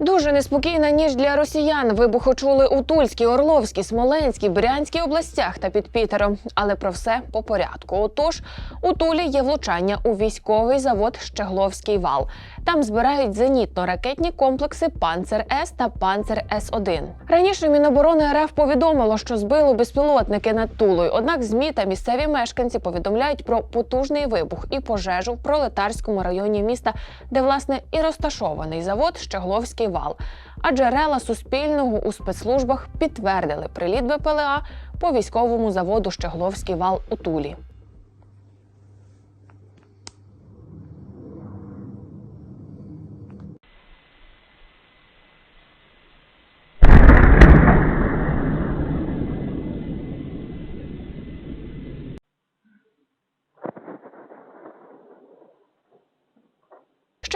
Дуже неспокійна ніч для росіян. Вибухи чули у Тульській, Орловській, Смоленській, Брянській областях та під Пітером. Але про все по порядку. Отож, у Тулі є влучання у військовий завод Щегловський вал. Там збирають зенітно-ракетні комплекси Панцер С та Панцер С 1 Раніше Міноборони РФ повідомило, що збило безпілотники над Тулою. Однак ЗМІ та місцеві мешканці повідомляють про потужний вибух і пожежу в пролетарському районі міста, де власне і розташований завод Щегловський вал. А джерела Суспільного у спецслужбах підтвердили приліт БПЛА по військовому заводу Щегловський вал у Тулі.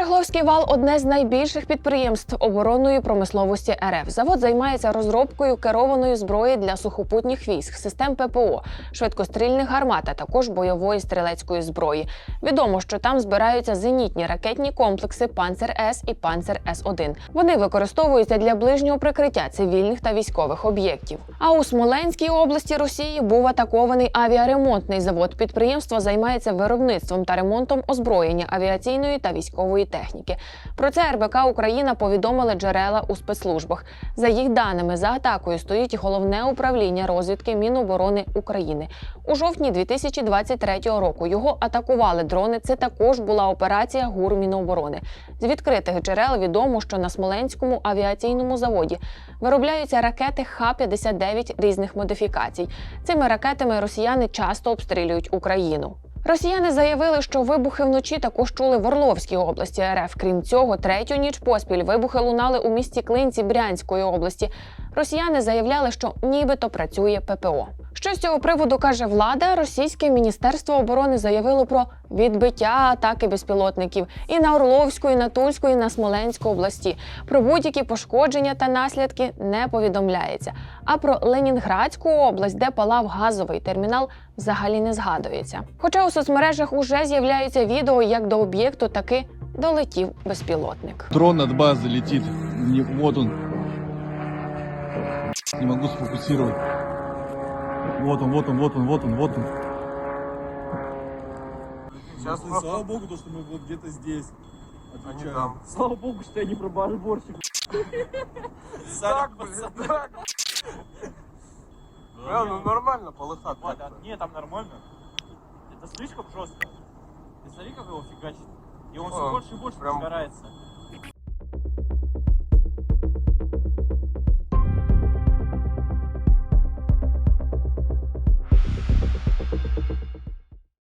Щегловський вал одне з найбільших підприємств оборонної промисловості РФ. Завод займається розробкою керованої зброї для сухопутніх військ, систем ППО, швидкострільних гармат, а також бойової стрілецької зброї. Відомо, що там збираються зенітні ракетні комплекси Панцер С і Панцер С 1 Вони використовуються для ближнього прикриття цивільних та військових об'єктів. А у Смоленській області Росії був атакований авіаремонтний завод. Підприємство займається виробництвом та ремонтом озброєння авіаційної та військової техніки. Про це РБК Україна повідомили джерела у спецслужбах. За їх даними, за атакою стоїть головне управління розвідки Міноборони України. У жовтні 2023 року його атакували дрони. Це також була операція ГУР Міноборони. З відкритих джерел відомо, що на Смоленському авіаційному заводі виробляються ракети Х-59 різних модифікацій. Цими ракетами росіяни часто обстрілюють Україну. Росіяни заявили, що вибухи вночі також чули в Орловській області РФ. Крім цього, третю ніч поспіль вибухи лунали у місті Клинці Брянської області. Росіяни заявляли, що нібито працює ППО. Що з цього приводу каже влада? Російське міністерство оборони заявило про відбиття атаки безпілотників і на Орловську, і на Тульську, і на Смоленську області. Про будь-які пошкодження та наслідки не повідомляється. А про Ленінградську область, де палав газовий термінал, взагалі не згадується. Хоча у соцмережах уже з'являються відео, як до об'єкту таки долетів безпілотник. Дрон от базы летит. Не- вот он. Не могу сфокусировать. Вот он, вот он, вот он, вот он, вот он. Сейчас Слава просто богу, то, что мы вот где-то здесь. они Отвечаю. там. Слава богу, что я не пробарборщик. Так, блин, так. Бля, ну нормально, полыхат Вот, так. а, не, там нормально. Это слишком жестко. Ты смотри, как его фигачит. И он все больше и больше прям- разгорается.